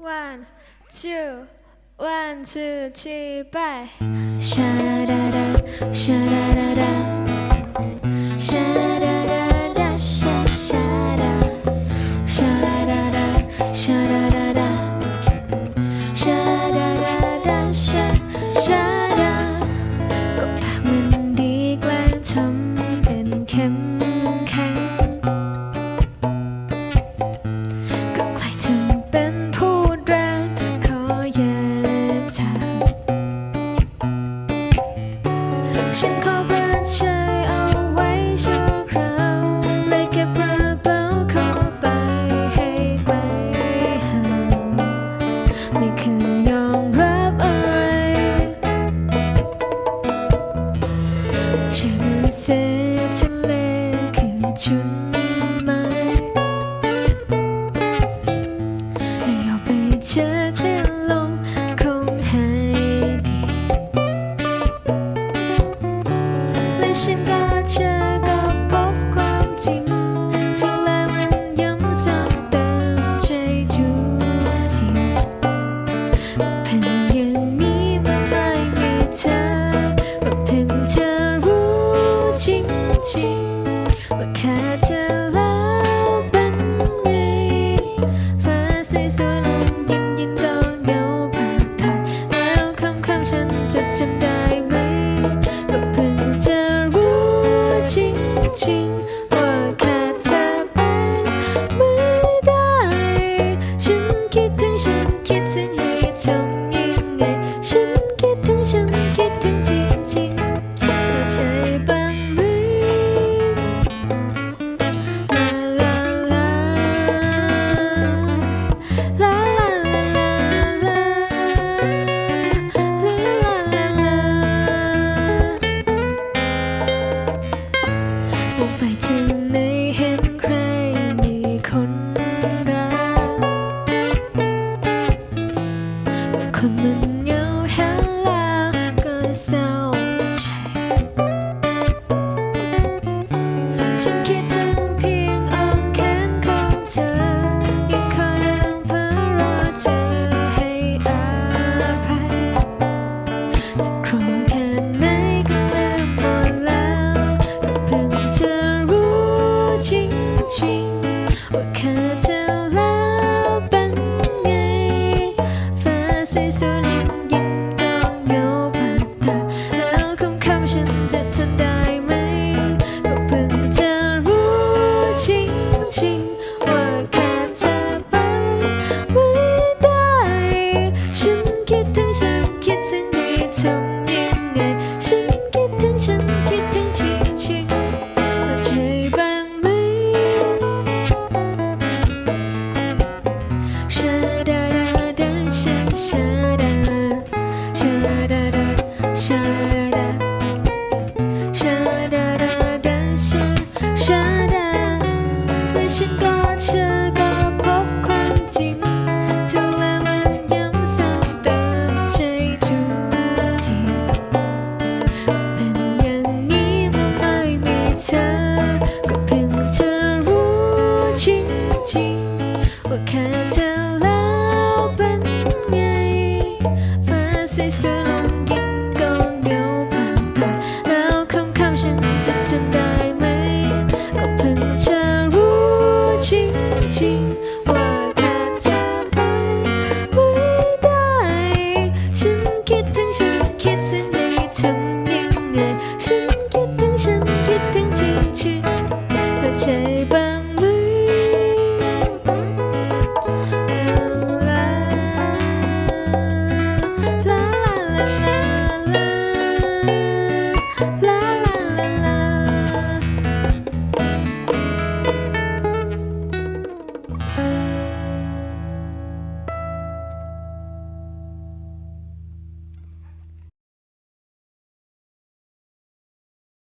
One, two, one, two, three, bye. Da da da. ฉันเสียทะเลคือจุดหมายแล้ไปเจอคลื่นลมคงหาดีและฉันก็เจอก็พบความจริงทะเลมันย้ำซ้ำเติมใจทุกทีเป็น Chính